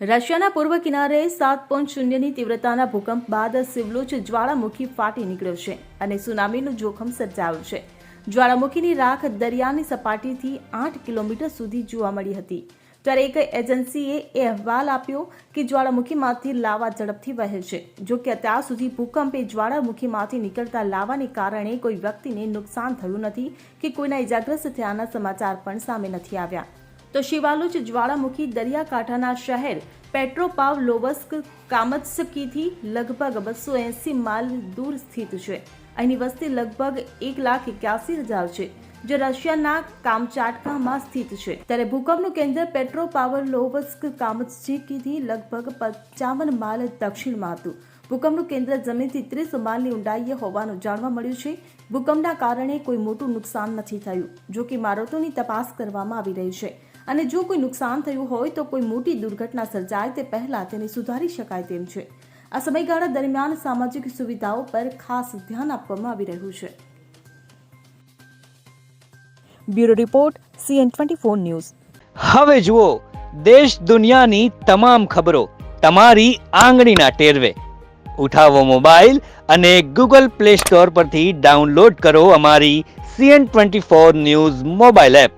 રશિયાના પૂર્વ કિનારે સાત પોઈન્ટ શૂન્યની તીવ્રતાના ભૂકંપ બાદ સિવલુચ જ્વાળામુખી ફાટી નીકળ્યો છે અને સુનામીનું જોખમ સર્જાયું છે. જ્વાળામુખીની રાખ દરિયાની સપાટીથી આઠ કિલોમીટર સુધી જોવા મળી હતી. ત્યારે એક એજન્સીએ એ અહેવાલ આપ્યો કે જ્વાળામુખીમાંથી લાવા ઝડપથી વહે છે. જો કે અત્યાર સુધી ભૂકંપે જ્વાળામુખીમાંથી નીકળતા લાવાને કારણે કોઈ વ્યક્તિને નુકસાન થયું નથી કે કોઈના ઇજાગ્રસ્ત થયાના સમાચાર પણ સામે નથી આવ્યા. તો શિવાલુચ જ્વાળામુખી દરિયાકાંઠાના શહેર પેટ્રોપાવ લોવસ્ક કામત્સકીથી લગભગ બસો એંસી માઇલ દૂર સ્થિત છે. અહીંની વસ્તી લગભગ એક લાખ એક્યાસી હજાર છે, જે રશિયાના કામચાટકામાં સ્થિત છે. ત્યારે ભૂકંપનું કેન્દ્ર પેટ્રોપાવર લોવસ્ક કામત્સકીથી લગભગ પંચાવન માઇલ દક્ષિણમાં હતું. ભૂકંપનું કેન્દ્ર જમીનથી ત્રીસ માઇલની ઊંડાઈએ હોવાનું જાણવા મળ્યું છે. ભૂકંપના કારણે કોઈ મોટું નુકસાન નથી થયું જો કે ઇમારતોની તપાસ કરવામાં આવી રહી છે. અને જો કોઈ નુકસાન થયું હોય તો કોઈ મોટી દુર્ઘટના સર્જાય તે પહેલાં તેને સુધારી શકાય તેમ છે. આ સમયગાળા દરમિયાન સામાજિક સુવિધાઓ પર ખાસ ધ્યાન આપવામાં આવી રહ્યું છે. Bureau report, CN twenty four news. હવે જુઓ, દેશ દુનિયાની તમામ ખબરો તમારી આંગળીના ટેરવે. ઉઠાવો મોબાઈલ અને ગૂગલ પ્લે સ્ટોર પરથી ડાઉનલોડ કરો અમારી CN twenty four news mobile app.